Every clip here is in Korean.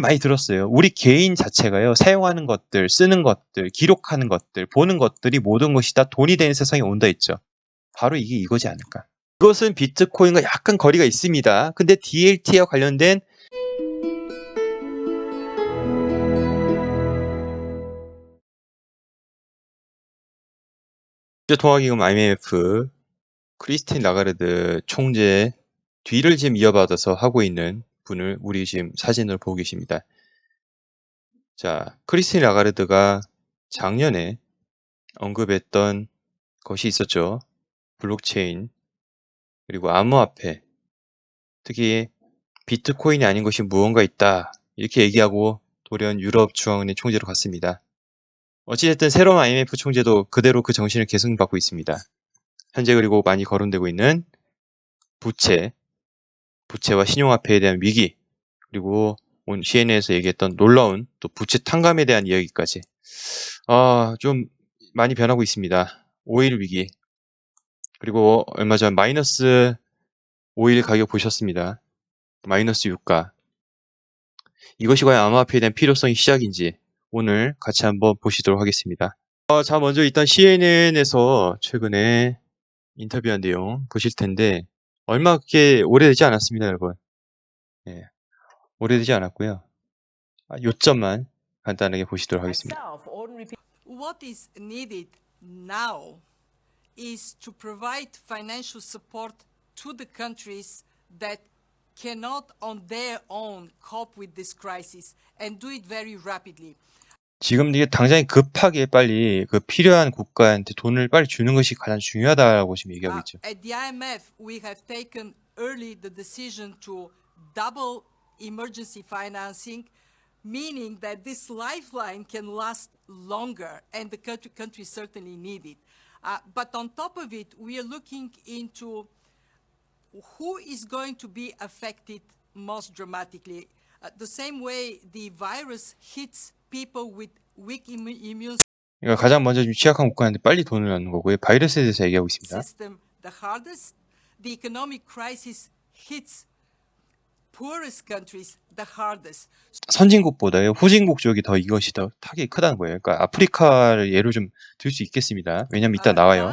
많이 들었어요. 우리 개인 자체가요, 사용하는 것들, 쓰는 것들, 기록하는 것들, 보는 것들이 모든 것이 다 돈이 되는 세상이 온다 했죠. 바로 이게 이거지 않을까. 이것은 비트코인과 약간 거리가 있습니다. 근데 DLT와 관련된 국제통화기금 IMF 크리스틴 라가르드 총재 뒤를 지금 이어받아서 하고 있는 분을 우리 지금 사진을 보고 계십니다. 자, 크리스틴 라가르드가 작년에 언급했던 것이 있었죠. 블록체인 그리고 암호화폐 특히 비트코인이 아닌 것이 무언가 있다 이렇게 얘기하고 돌연 유럽 중앙은행 총재로 갔습니다. 어찌됐든 새로운 IMF 총재도 그대로 그 정신을 계승받고 있습니다. 현재 그리고 많이 거론되고 있는 부채, 부채와 신용화폐에 대한 위기, 그리고 오늘 CNN에서 얘기했던 놀라운 또 부채 탕감에 대한 이야기까지 아, 좀 많이 변하고 있습니다. 오일 위기. 그리고 얼마 전 마이너스 오일 가격 보셨습니다. 마이너스 유가. 이것이 과연 암호화폐에 대한 필요성이 시작인지 오늘 같이 한번 보시도록 하겠습니다. 어, 자, 먼저 일단 CNN에서 최근에 인터뷰한 내용 보실 텐데 얼마 그렇게 오래되지 않았습니다, 여러분. 예, 오래되지 않았고요. 아, 요점만 간단하게 보시도록 하겠습니다. What is needed now is to provide financial support to the countries that cannot on their own cope with this crisis and do it very rapidly. 지금 이게 당장 급하게 빨리 그 필요한 국가한테 돈을 빨리 주는 것이 가장 중요하다고 지금 얘기하고 Uh, 있죠. at the IMF, we have taken early the decision to double emergency financing, meaning that this lifeline can last longer, and the country, countries certainly need it. Uh, but on top of it, we are looking into who is going to be affected most dramatically. Uh, the same way the virus hits 그러니까 가장 먼저 좀 취약한 국가한테 빨리 돈을 넣는 거고요. 바이러스에 대해서 얘기하고 있습니다. system the hardest. The economic crisis hits poorest countries the hardest. 선진국보다요 후진국 쪽이 더 이것이 더 타격이 크다는 거예요. 그러니까 아프리카를 예로 좀 들 수 있겠습니다. 왜냐면 이따 Uh, 나와요.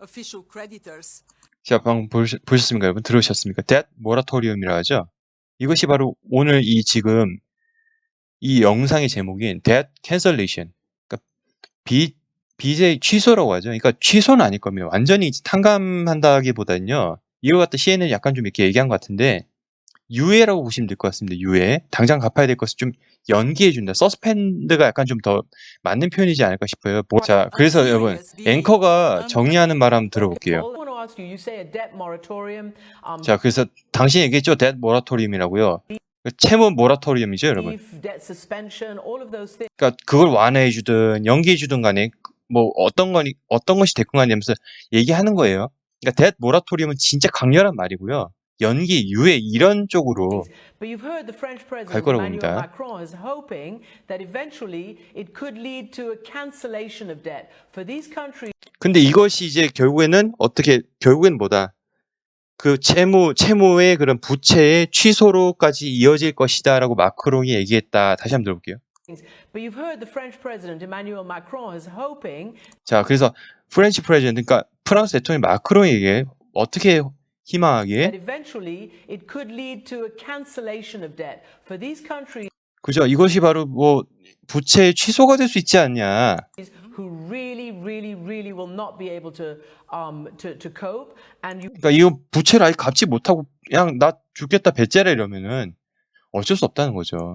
Uh, uh, uh, official creditors. 자, 방금 보셨, 보셨습니까, 여러분? 들으셨습니까? debt moratorium이라 하죠. 이것이 바로 오늘 이 지금 이 영상의 제목인 debt cancellation. 그러니까 빚 빚의 취소라고 하죠. 그러니까 취소는 아닐 겁니다. 완전히 탕감한다기보다는요. 이거 갖다 CNN이 약간 좀 이렇게 얘기한 것 같은데 유예라고 보시면 될 것 같습니다. 유예. 당장 갚아야 될 것을 좀 연기해 준다. 서스펜드가 약간 좀 더 맞는 표현이지 않을까 싶어요. 뭐- 자, 그래서 여러분 앵커가 정리하는 말 한번 들어볼게요. Um, 자, 그래서 당신이 얘기했죠. debt moratorium이라고요. 채무 모라토리움이죠, 여러분. 그러니까 그걸 완화해 주든 연기해 주든 간에 뭐 어떤 거니 어떤 것이 됐건 간에 하면서 얘기하는 거예요. 그러니까 debt moratorium은 진짜 강렬한 말이고요. 연기, 유예 이런 쪽으로 갈 거라고 봅니다. 근데 이것이 이제 결국에는 어떻게 결국엔 뭐다? 그 채무 채무의 그런 부채의 취소로까지 이어질 것이다라고 마크롱이 얘기했다. 다시 한번 들어볼게요. But you've heard the French President Emmanuel Macron is hoping 자, 그래서 프렌치 프레지던트 그러니까 프랑스 대통령 마크롱에게 어떻게 countries 그죠? 이것이 바로 뭐 부채의 취소가 될 수 있지 않냐. um, 그러니까 이거 부채를 아예 갚지 못하고 그냥 나 죽겠다 배째라 이러면은 어쩔 수 없다는 거죠.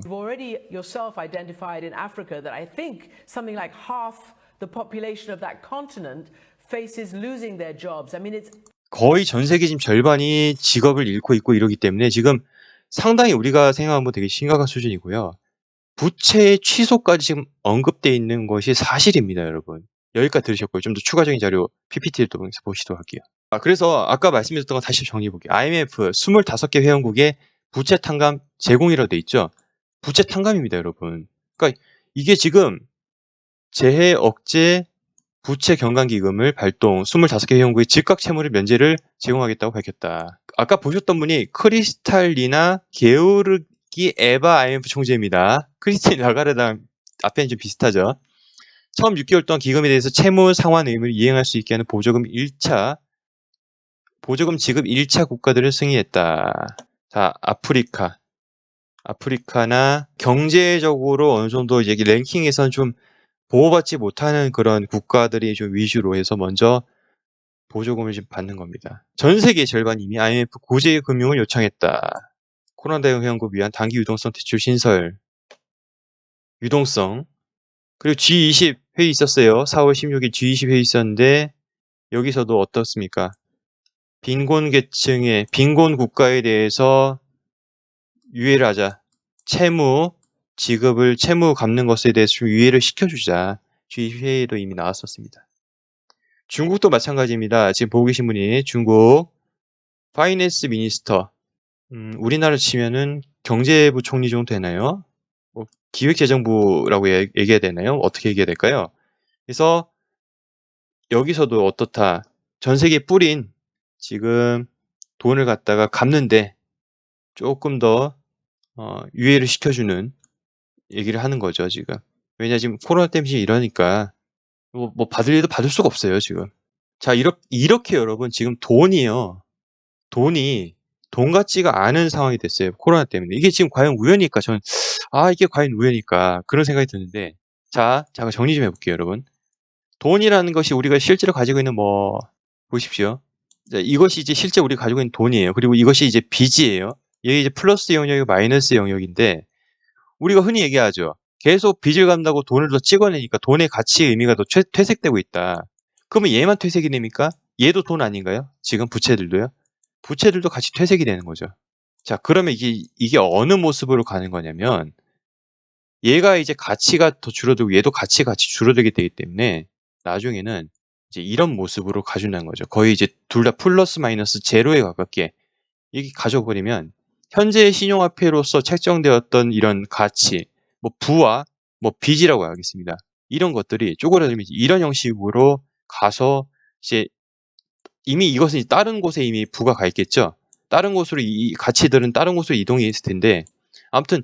거의 전 세계 지금 절반이 직업을 잃고 있고 이러기 때문에 지금 상당히 우리가 생각하면 되게 심각한 수준이고요. 부채의 취소까지 지금 언급돼 있는 것이 사실입니다, 여러분. 여기까지 들으셨고요. 좀 더 추가적인 자료 PPT를 또 보시도록 할게요. 아, 그래서 아까 말씀드렸던 거 다시 정리해 볼게요. IMF 25개 회원국의 부채 탕감 제공이라고 돼 있죠. 부채 탕감입니다, 여러분. 그러니까 이게 지금 재해 억제 부채 경감기금을 발동 25개 회원국의 즉각 채무를 면제를 제공하겠다고 밝혔다. 아까 보셨던 분이 크리스탈리나 게오르기 에바 IMF 총재입니다. 크리스틴 라가르랑 앞에는 좀 비슷하죠. 처음 6개월 동안 기금에 대해서 채무 상환 의무를 이행할 수 있게 하는 보조금 1차 보조금 지급 1차 국가들을 승인했다. 자, 아프리카. 아프리카나 경제적으로 어느 정도 이제 랭킹에서는 좀 보호받지 못하는 그런 국가들이 좀 위주로 해서 먼저 보조금을 지금 받는 겁니다. 전 세계 절반 이미 IMF 고재 금융을 요청했다. 코로나 대응 회원국 위한 단기 유동성 대출 신설. 유동성. 그리고 G20 회의 있었어요. 4월 16일 G20 회의 있었는데 여기서도 어떻습니까? 빈곤 계층의 빈곤 국가에 대해서 유예를 하자. 채무 지급을 채무 갚는 것에 대해서 좀 유예를 시켜주자. G20 회의도 이미 나왔었습니다. 중국도 마찬가지입니다. 지금 보고 계신 분이 중국 파이낸스 미니스터. 음, 우리나라 치면은 경제부 총리 정도 되나요? 뭐 기획재정부라고 얘- 얘기해야 되나요? 어떻게 얘기해야 될까요? 그래서 여기서도 어떻다. 전 세계에 뿌린 지금 돈을 갖다가 갚는데 조금 더 어, 유예를 시켜주는 얘기를 하는 거죠, 지금. 왜냐, 지금 코로나 때문에 이러니까 뭐, 뭐 받을 일도 받을 수가 없어요, 지금. 자, 이렇게, 이렇게 여러분, 지금 돈이요. 돈이 돈 같지가 않은 상황이 됐어요. 코로나 때문에. 이게 지금 과연 우연일까? 저는, 아, 이게 과연 우연일까? 그런 생각이 드는데, 자, 잠깐 정리 좀 해볼게요, 여러분. 돈이라는 것이 우리가 실제로 가지고 있는 뭐, 보십시오. 자, 이것이 이제 실제 우리가 가지고 있는 돈이에요. 그리고 이것이 이제 빚이에요. 이게 이제 플러스 영역이고 마이너스 영역인데, 우리가 흔히 얘기하죠. 계속 빚을 갚는다고 돈을 더 찍어내니까 돈의 가치 의미가 더 퇴, 퇴색되고 있다. 그러면 얘만 퇴색이 됩니까? 얘도 돈 아닌가요? 지금 부채들도요? 부채들도 같이 퇴색이 되는 거죠. 자, 그러면 이게, 이게 어느 모습으로 가는 거냐면, 얘가 이제 가치가 더 줄어들고 얘도 가치가 같이 줄어들게 되기 때문에, 나중에는 이제 이런 모습으로 가준다는 거죠. 거의 이제 둘 다 플러스 마이너스 제로에 가깝게 이게 가져버리면, 현재의 신용화폐로서 책정되었던 이런 가치, 뭐 부와 뭐 빚이라고 하겠습니다. 이런 것들이 쪼그라들면 이런 형식으로 가서 이제 이미 이것은 이제 다른 곳에 이미 부가 가 있겠죠. 다른 곳으로 이 가치들은 다른 곳으로 이동해 있을 텐데 아무튼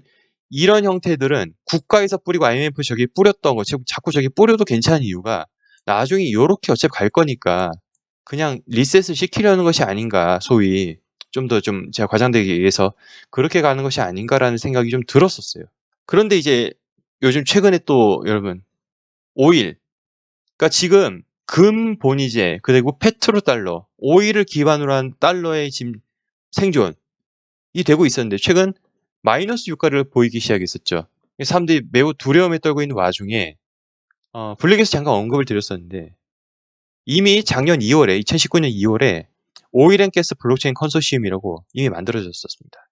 이런 형태들은 국가에서 뿌리고 IMF 저기 뿌렸던 거 자꾸 저기 뿌려도 괜찮은 이유가 나중에 이렇게 어차피 갈 거니까 그냥 리셋을 시키려는 것이 아닌가 소위 좀 더 좀 제가 과장되기 위해서 그렇게 가는 것이 아닌가라는 생각이 좀 들었었어요. 그런데 이제 요즘 최근에 또 여러분 오일 그러니까 지금 금 본위제 그리고 페트로 달러 오일을 기반으로 한 달러의 지금 생존이 되고 있었는데 최근 마이너스 유가를 보이기 시작했었죠. 사람들이 매우 두려움에 떨고 있는 와중에 어, 블랙에서 잠깐 언급을 드렸었는데 이미 작년 2월에 2019년 2월에 오일앤가스 블록체인 컨소시엄이라고 이미 만들어졌었습니다.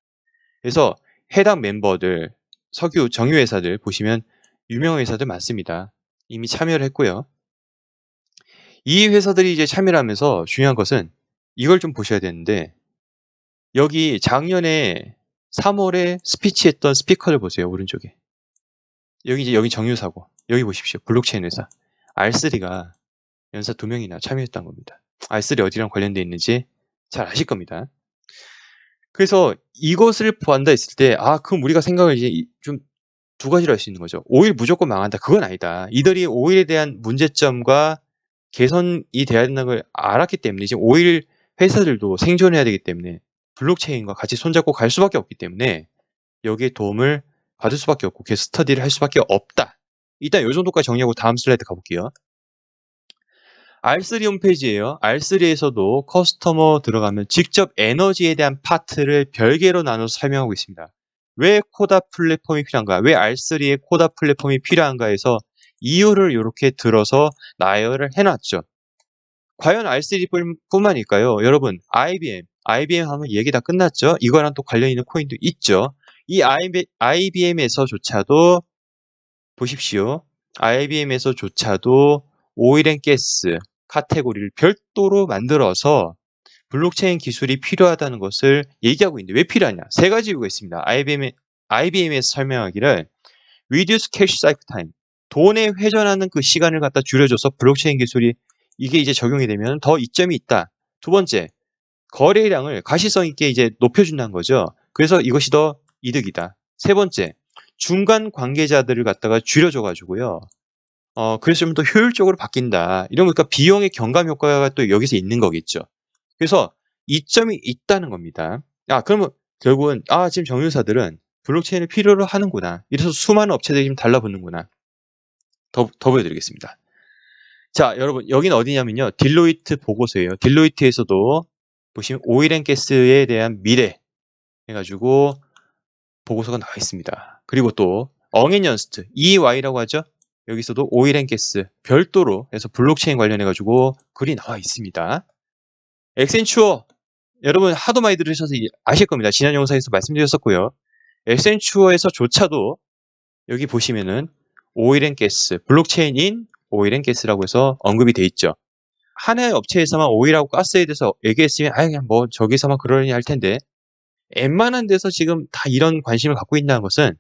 그래서 해당 멤버들 석유 정유 회사들 보시면 유명한 회사들 많습니다. 이미 참여를 했고요. 이 회사들이 이제 참여를 하면서 중요한 것은 이걸 좀 보셔야 되는데 여기 작년에 3월에 스피치했던 스피커를 보세요. 오른쪽에. 여기 이제 여기 정유사고 여기 보십시오. 블록체인 회사 R3가 연사 두 명이나 참여했던 겁니다. R3 어디랑 관련돼 있는지 잘 아실 겁니다. 그래서 이것을 보한다 했을 때, 아, 그럼 우리가 생각을 이제 좀 두 가지로 할 수 있는 거죠. 오일 무조건 망한다. 그건 아니다. 이들이 오일에 대한 문제점과 개선이 돼야 된다는 걸 알았기 때문에 지금 오일 회사들도 생존해야 되기 때문에 블록체인과 같이 손잡고 갈 수밖에 없기 때문에 여기에 도움을 받을 수밖에 없고 계속 스터디를 할 수밖에 없다. 일단 이 정도까지 정리하고 다음 슬라이드 가볼게요. R3 홈페이지예요. R3에서도 커스터머 들어가면 직접 에너지에 대한 파트를 별개로 나눠서 설명하고 있습니다. 왜 코다 플랫폼이 필요한가? 왜 R3의 코다 플랫폼이 필요한가 해서 이유를 이렇게 들어서 나열을 해놨죠. 과연 R3뿐만일까요? 여러분, IBM, IBM 하면 얘기 다 끝났죠? 이거랑 또 관련 있는 코인도 있죠. 이 IBM에서조차도 보십시오. IBM에서조차도 오일앤가스 카테고리를 별도로 만들어서 블록체인 기술이 필요하다는 것을 얘기하고 있는데 왜 필요하냐? 세 가지 이유가 있습니다. IBM, IBM에서 설명하기를 reduce cache cycle time. 돈에 회전하는 그 시간을 갖다 줄여줘서 블록체인 기술이 이게 이제 적용이 되면 더 이점이 있다. 두 번째, 거래량을 가시성 있게 이제 높여준다는 거죠. 그래서 이것이 더 이득이다. 세 번째, 중간 관계자들을 갖다가 줄여줘가지고요. 어, 좀더 효율적으로 바뀐다. 이런 거니까 비용의 경감 효과가 또 여기서 있는 거겠죠. 그래서 이점이 있다는 겁니다. 아, 그러면 결국은, 아, 지금 정유사들은 블록체인을 필요로 하는구나. 이래서 수많은 업체들이 지금 달라붙는구나. 더, 더 보여드리겠습니다. 자, 여러분, 여기는 어디냐면요. 딜로이트 보고서예요. 딜로이트에서도 보시면 오일 앤 가스에 대한 미래 해가지고 보고서가 나와 있습니다. 그리고 또 엉앤연스트 EY라고 하죠. 여기서도 오일 앤 가스 별도로 해서 블록체인 관련해 가지고 글이 나와 있습니다. 엑센추어 여러분 하도 많이 들으셔서 아실 겁니다. 지난 영상에서 말씀드렸었고요. 엑센추어에서조차도 여기 보시면은 오일 앤 가스 블록체인인 오일 앤 가스라고 해서 언급이 돼 있죠. 하나의 업체에서만 오일하고 가스에 대해서 얘기했으면 아 그냥 뭐 저기서만 그러려니 할 텐데 웬만한 데서 지금 다 이런 관심을 갖고 있다는 것은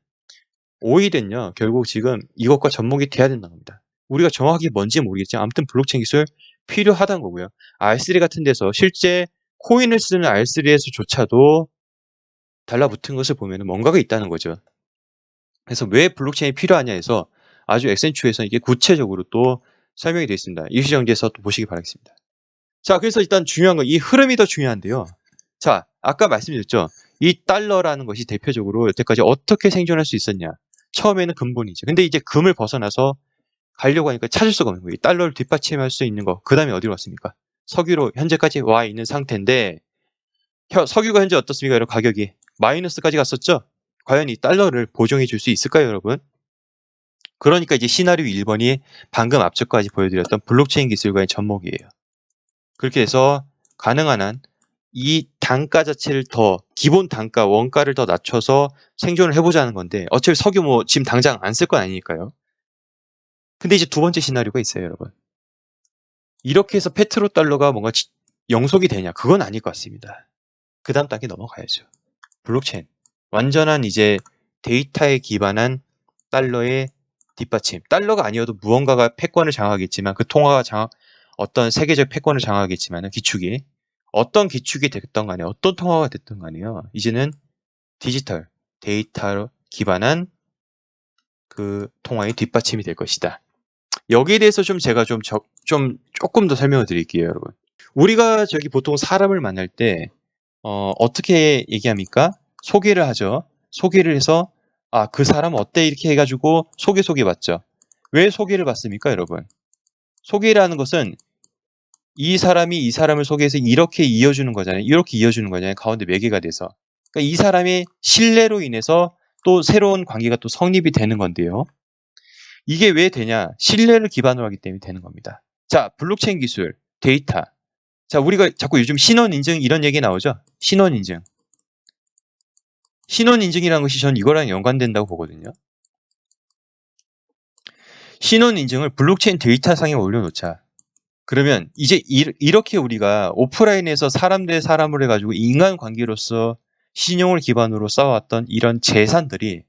오일은요 결국 지금 이것과 접목이 돼야 된다는 겁니다. 우리가 정확히 뭔지 모르겠지만 아무튼 블록체인 기술 필요하다는 거고요. R3 같은 데서 실제 코인을 쓰는 R3에서조차도 달라붙은 것을 보면 뭔가가 있다는 거죠. 그래서 왜 블록체인이 필요하냐 해서 아주 엑센추에서 이게 구체적으로 또 설명이 되어 있습니다. 이슈정지에서 또 보시기 바라겠습니다. 자, 그래서 일단 중요한 건 이 흐름이 더 중요한데요. 자, 아까 말씀드렸죠. 이 달러라는 것이 대표적으로 여태까지 어떻게 생존할 수 있었냐. 처음에는 근본이죠. 근데 이제 금을 벗어나서 가려고 하니까 찾을 수가 없는 거예요. 이 달러를 뒷받침할 수 있는 거. 그 다음에 어디로 왔습니까? 석유로 현재까지 와 있는 상태인데 혀- 석유가 현재 어떻습니까? 여러분 가격이 마이너스까지 갔었죠? 과연 이 달러를 보정해 줄 수 있을까요, 여러분? 그러니까 이제 시나리오 1번이 방금 앞쪽까지 보여드렸던 블록체인 기술과의 접목이에요. 그렇게 해서 가능한 한 이 단가 자체를 더 기본 단가 원가를 더 낮춰서 생존을 해보자는 건데 어차피 석유 뭐 지금 당장 안 쓸 건 아니니까요. 근데 이제 두 번째 시나리오가 있어요, 여러분. 이렇게 해서 페트로 달러가 뭔가 지- 영속이 되냐? 그건 아닐 것 같습니다. 그 다음 단계 넘어가야죠. 블록체인. 완전한 이제 데이터에 기반한 달러의 뒷받침. 달러가 아니어도 무언가가 패권을 장악하겠지만 그 통화가 장악, 어떤 세계적 패권을 장악하겠지만 기축이 어떤 기축이 됐던 간에 어떤 통화가 됐던 간에요. 이제는 디지털 데이터로 기반한 그 통화의 뒷받침이 될 것이다. 여기에 대해서 좀 제가 좀, 적- 좀 조금 더 설명을 드릴게요, 여러분. 우리가 저기 보통 사람을 만날 때 어, 어떻게 얘기합니까? 소개를 하죠. 소개를 해서 아, 그 사람 어때? 이렇게 해가지고 소개 소개 받죠. 왜 소개를 받습니까, 여러분? 소개라는 것은 이 사람이 이 사람을 소개해서 이렇게 이어주는 거잖아요. 이렇게 이어주는 거잖아요. 가운데 매개가 돼서. 그러니까 이 사람의 신뢰로 인해서 또 새로운 관계가 또 성립이 되는 건데요. 이게 왜 되냐? 신뢰를 기반으로 하기 때문에 되는 겁니다. 자, 블록체인 기술, 데이터. 자, 우리가 자꾸 요즘 신원 인증 이런 얘기 나오죠? 신원 인증. 신원 인증이라는 것이 저는 이거랑 연관된다고 보거든요. 신원 인증을 블록체인 데이터상에 올려놓자. 그러면 이제 이, 이렇게 우리가 오프라인에서 사람 대 사람을 해가지고 인간 관계로서 신용을 기반으로 쌓아왔던 이런 재산들이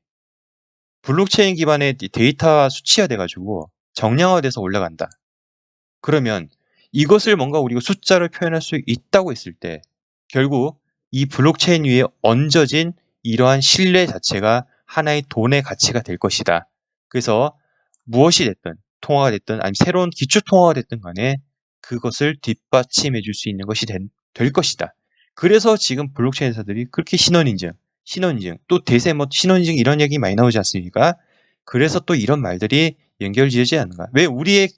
블록체인 기반의 데이터 수치화 돼가지고 정량화돼서 올라간다. 그러면 이것을 뭔가 우리가 숫자로 표현할 수 있다고 했을 때 결국 이 블록체인 위에 얹어진 이러한 신뢰 자체가 하나의 돈의 가치가 될 것이다. 그래서 무엇이 됐든 통화가 됐든 아니면 새로운 기초 통화가 됐든 간에 그것을 뒷받침해 줄 수 있는 것이 된- 될 것이다. 그래서 지금 블록체인 회사들이 그렇게 신원인증, 신원인증, 또 대세 뭐 신원인증 이런 얘기 많이 나오지 않습니까? 그래서 또 이런 말들이 연결지어지지 않는가. 왜 우리의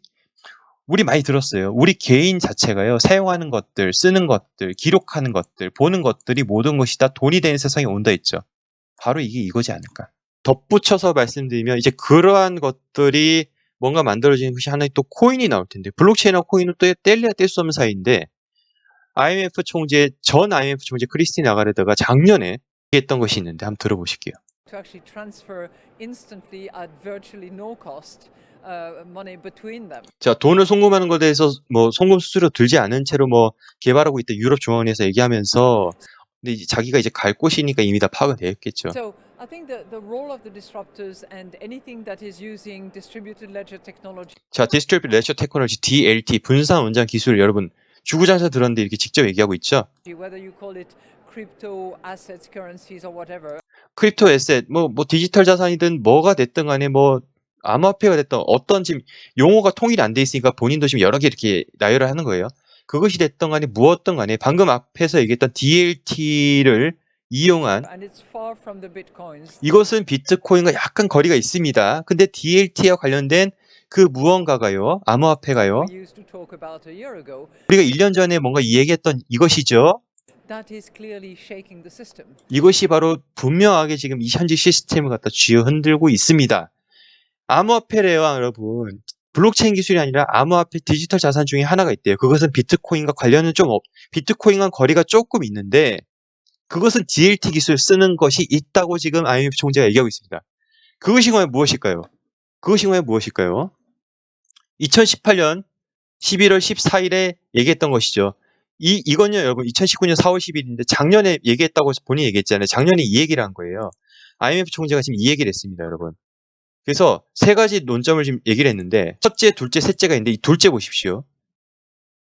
우리 많이 들었어요. 우리 개인 자체가요, 사용하는 것들, 쓰는 것들, 기록하는 것들, 보는 것들이 모든 것이 다 돈이 되는 세상에 온다 했죠. 바로 이게 이거지 않을까. 덧붙여서 말씀드리면 이제 그러한 것들이 뭔가 만들어지는 것이 하나의 또 코인이 나올 텐데 블록체인하고 코인은 또 뗄래야 뗄 수 없는 사이인데 IMF 총재 전 IMF 총재 크리스틴 아가르다가 작년에 얘기했던 것이 있는데 한번 들어보실게요. to actually transfer instantly at virtually no cost uh, money between them. 자 돈을 송금하는 것에 대해서 뭐 송금 수수료 들지 않은 채로 뭐 개발하고 있다 유럽 중앙은행에서 얘기하면서 근데 이제 자기가 이제 갈 곳이니까 이미 다 파악은 되었겠죠. So I think the, the role of the disruptors and anything that is using distributed ledger technology 자, 디스트리뷰 레셔 테크놀로지 DLT 분산 원장 기술 여러분 주구장창 들었는데 이렇게 직접 얘기하고 있죠. whether you call it crypto assets, currencies, or whatever, 크립토 에셋, 뭐, 뭐 디지털 자산이든 뭐가 됐든 간에 뭐 암호화폐가 됐든 어떤 지금 용어가 통일이 안 돼 있으니까 본인도 지금 여러 개 이렇게 나열을 하는 거예요. 그것이 됐든 간에 무엇든 간에 방금 앞에서 얘기했던 DLT를 이용한. 이것은 비트코인과 약간 거리가 있습니다. 근데 DLT와 관련된 그 무언가가요, 암호화폐가요. 우리가 1년 전에 뭔가 이야기했던 이것이죠. 이것이 바로 분명하게 지금 이 현재 시스템을 갖다 쥐어 흔들고 있습니다. 암호화폐래요, 여러분. 블록체인 기술이 아니라 암호화폐 디지털 자산 중에 하나가 있대요. 그것은 비트코인과 관련은 좀 없, 비트코인과 거리가 조금 있는데 그것은 DLT 기술 쓰는 것이 있다고 지금 IMF 총재가 얘기하고 있습니다. 그것이 과연 무엇일까요? 그것이 과연 무엇일까요? 2018년 11월 14일에 얘기했던 것이죠. 이, 이건요, 여러분, 2019년 4월 10일인데 작년에 얘기했다고 본인이 얘기했잖아요. 작년에 이 얘기를 한 거예요. IMF 총재가 지금 이 얘기를 했습니다, 여러분. 그래서 세 가지 논점을 지금 얘기를 했는데, 첫째, 둘째, 셋째가 있는데, 이 둘째 보십시오.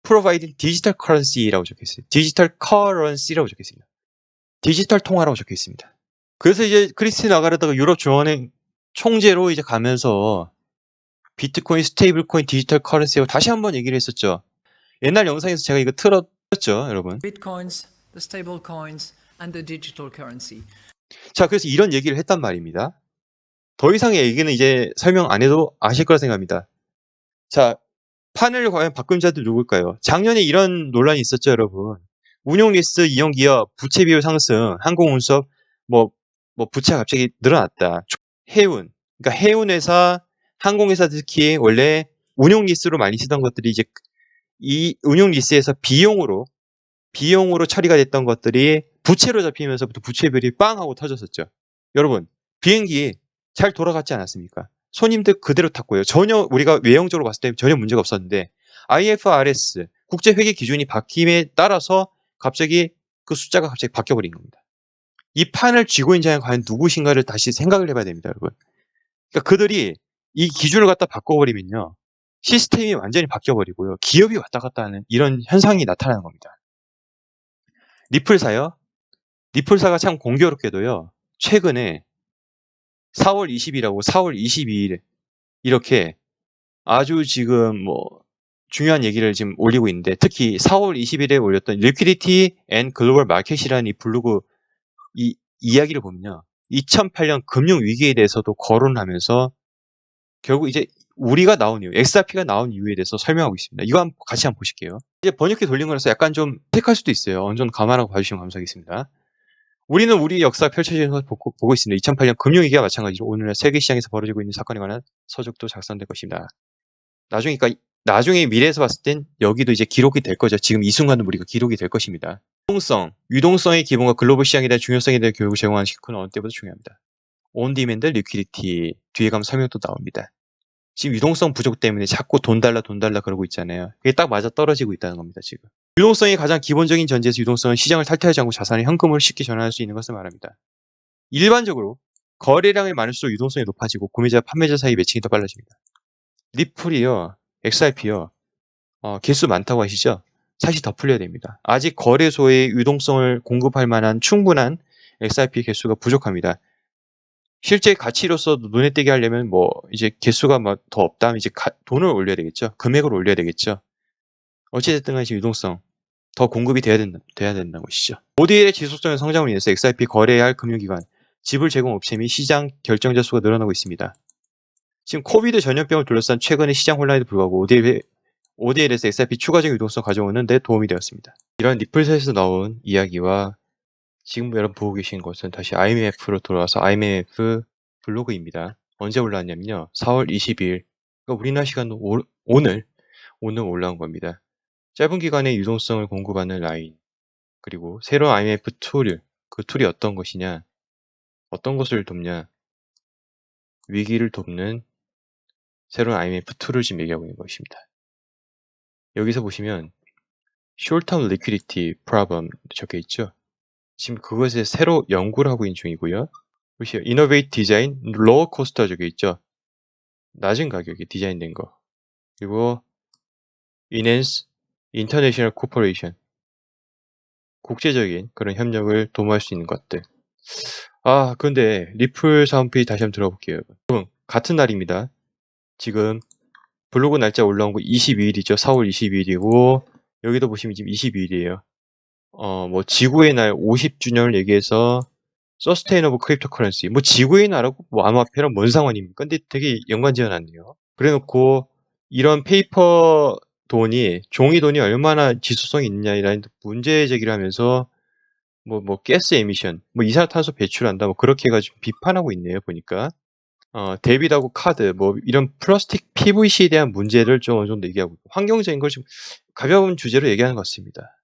Providing Digital Currency라고 적혀 있어요. 디지털 커런시라고 적혀 있습니다. 디지털 통화라고 적혀 있습니다. 그래서 이제 크리스틴 라가르다가 유럽 중앙은행 총재로 이제 가면서 비트코인, 스테이블 코인, 디지털 커런시하고 다시 한번 얘기를 했었죠. 옛날 영상에서 제가 이거 틀었죠, 여러분. Bitcoins, the stable coins, and the digital currency. 자, 그래서 이런 얘기를 했단 말입니다. 더 이상의 얘기는 이제 설명 안 해도 아실 거라 생각합니다. 자, 판을 과연 바꾼 자들 누굴까요? 작년에 이런 논란이 있었죠, 여러분. 운용 리스, 이용 기업, 부채 비율 상승, 항공운수업, 뭐, 뭐, 부채가 갑자기 늘어났다. 해운, 그러니까 해운회사, 항공회사 특히 원래 운용 리스로 많이 쓰던 것들이 이제 이 운용 리스에서 비용으로, 비용으로 처리가 됐던 것들이 부채로 잡히면서부터 부채 비율이 빵 하고 터졌었죠. 여러분, 비행기 잘 돌아갔지 않았습니까? 손님들 그대로 탔고요. 전혀 우리가 외형적으로 봤을 때 전혀 문제가 없었는데 IFRS 국제회계 기준이 바뀜에 따라서 갑자기 그 숫자가 갑자기 바뀌어버린 겁니다. 이 판을 쥐고 있는 자가 과연 누구신가를 다시 생각을 해봐야 됩니다, 여러분. 그러니까 그들이 이 기준을 갖다 바꿔버리면요. 시스템이 완전히 바뀌어버리고요. 기업이 왔다 갔다 하는 이런 현상이 나타나는 겁니다. 리플사요. 리플사가 참 공교롭게도요. 최근에 4월 20일하고 4월 22일 이렇게 아주 지금 뭐 중요한 얘기를 지금 올리고 있는데 특히 4월 20일에 올렸던 Liquidity and Global Market이라는 이 블로그 이 이야기를 보면요. 2008년 금융 위기에 대해서도 거론하면서 결국 이제 우리가 나온 이유, XRP가 나온 이유에 대해서 설명하고 있습니다. 이거 한번 같이 한번 보실게요. 이제 번역기 돌린 거라서 약간 좀 택할 수도 있어요. 어느 정도 감안하고 봐주시면 감사하겠습니다. 우리는 우리 역사 펼쳐지는 것을 보고, 보고 있습니다. 2008년 금융위기와 마찬가지로 오늘날 세계 시장에서 벌어지고 있는 사건에 관한 서적도 작성될 것입니다. 나중에, 그러니까 나중에 미래에서 봤을 땐 여기도 이제 기록이 될 거죠. 지금 이 순간도 우리가 기록이 될 것입니다. 유동성, 유동성의 기본과 글로벌 시장에 대한 중요성에 대한 교육을 제공하는 식구는 어느 때보다 중요합니다. 온디맨드 리퀴리티 뒤에 가면 설명도 나옵니다. 지금 유동성 부족 때문에 자꾸 돈 달라 돈 달라 그러고 있잖아요. 그게 딱 맞아 떨어지고 있다는 겁니다, 지금. 유동성이 가장 기본적인 전제에서 유동성은 시장을 탈퇴하지 않고 자산을 현금으로 쉽게 전환할 수 있는 것을 말합니다. 일반적으로 거래량이 많을수록 유동성이 높아지고 구매자 판매자 사이 매칭이 더 빨라집니다. 리플이요, XRP요, 어, 개수 많다고 하시죠? 사실 더 풀려야 됩니다. 아직 거래소에 유동성을 공급할 만한 충분한 XRP 개수가 부족합니다. 실제 가치로서 눈에 띄게 하려면 뭐 이제 개수가 막더 없다면 이제 가- 돈을 올려야 되겠죠. 금액을 올려야 되겠죠. 어찌됐든 간에 유동성 더 공급이 돼야 된다, 돼야 된다는 것이죠. ODL의 지속적인 성장으로 인해서 XRP 거래해야 할 금융기관, 지불 제공 업체 및 시장 결정자 수가 늘어나고 있습니다. 지금 코비드 전염병을 둘러싼 최근의 시장 혼란에도 불구하고 ODL, ODL에서 XRP 추가적인 유동성 가져오는 데 도움이 되었습니다. 이런 리플사에서 나온 이야기와 지금 여러분 보고 계신 것은 다시 IMF로 돌아와서 IMF 블로그입니다. 언제 올라왔냐면요. 4월 20일. 그러니까 우리나라 시간으로 오- 오늘, 오늘 올라온 겁니다. 짧은 기간에 유동성을 공급하는 라인. 그리고 새로운 IMF 툴, 그 툴이 어떤 것이냐, 어떤 것을 돕냐, 위기를 돕는 새로운 IMF 툴을 지금 얘기하고 있는 것입니다. 여기서 보시면 short-term liquidity problem 적혀 있죠. 지금 그것에 새로 연구를 하고 있는 중이고요. 보시요. Innovate Design, Low Cost 저게 있죠. 낮은 가격에 디자인된 거. 그리고 Enhance International Cooperation. 국제적인 그런 협력을 도모할 수 있는 것들. 아, 근데 리플 사은페이지 다시 한번 들어볼게요. 여러분. 같은 날입니다. 지금 블로그 날짜 올라온 거 22일이죠. 4월 22일이고 여기도 보시면 지금 22일이에요. 어, 뭐 지구의 날 50주년을 얘기해서 서스테이너블 크립토 커런시 뭐 지구의 날하고 뭐 암호화폐랑 뭔 상관입니까? 근데 되게 연관 지어놨네요. 그래놓고 이런 페이퍼 돈이 종이 돈이 얼마나 지수성이 있느냐라는 문제 제기를 하면서 뭐뭐 가스 에미션 뭐 이산화탄소 배출한다 뭐 그렇게 해가지고 비판하고 있네요 보니까 어, 데빗하고 카드 뭐 이런 플라스틱 PVC에 대한 문제를 좀 어느 정도 얘기하고 환경적인 걸 좀 가벼운 주제로 얘기하는 것 같습니다.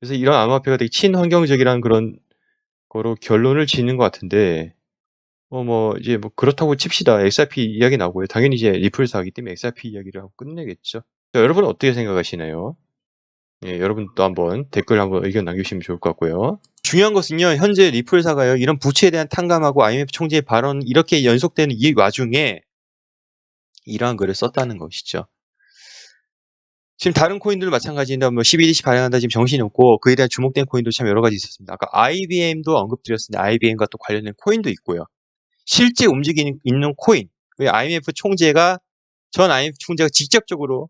그래서 이런 암호화폐가 되게 친환경적이라는 그런 거로 결론을 짓는 것 같은데 어 뭐 이제 뭐 그렇다고 칩시다. XRP 이야기 나오고요. 당연히 이제 리플 사기 때문에 XRP 이야기를 하고 끝내겠죠. 자, 여러분은 어떻게 생각하시나요? 예, 여러분도 한번 댓글 한번 의견 남겨주시면 좋을 것 같고요. 중요한 것은요, 현재 리플사가요, 이런 부채에 대한 탕감하고 IMF 총재의 발언 이렇게 연속되는 이 와중에 이러한 글을 썼다는 것이죠. 지금 다른 코인들도 마찬가지인데 뭐 12DC 발행한다 지금 정신이 없고 그에 대한 주목된 코인도 참 여러 가지 있었습니다. 아까 IBM도 언급드렸는데 IBM과 또 관련된 코인도 있고요. 실제 움직이는 있는 코인, 그 IMF 총재가 전 IMF 총재가 직접적으로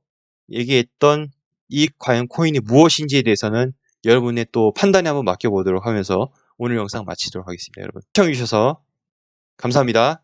얘기했던 이 과연 코인이 무엇인지에 대해서는 여러분의 또 판단에 한번 맡겨보도록 하면서 오늘 영상 마치도록 하겠습니다. 여러분 시청해주셔서 감사합니다.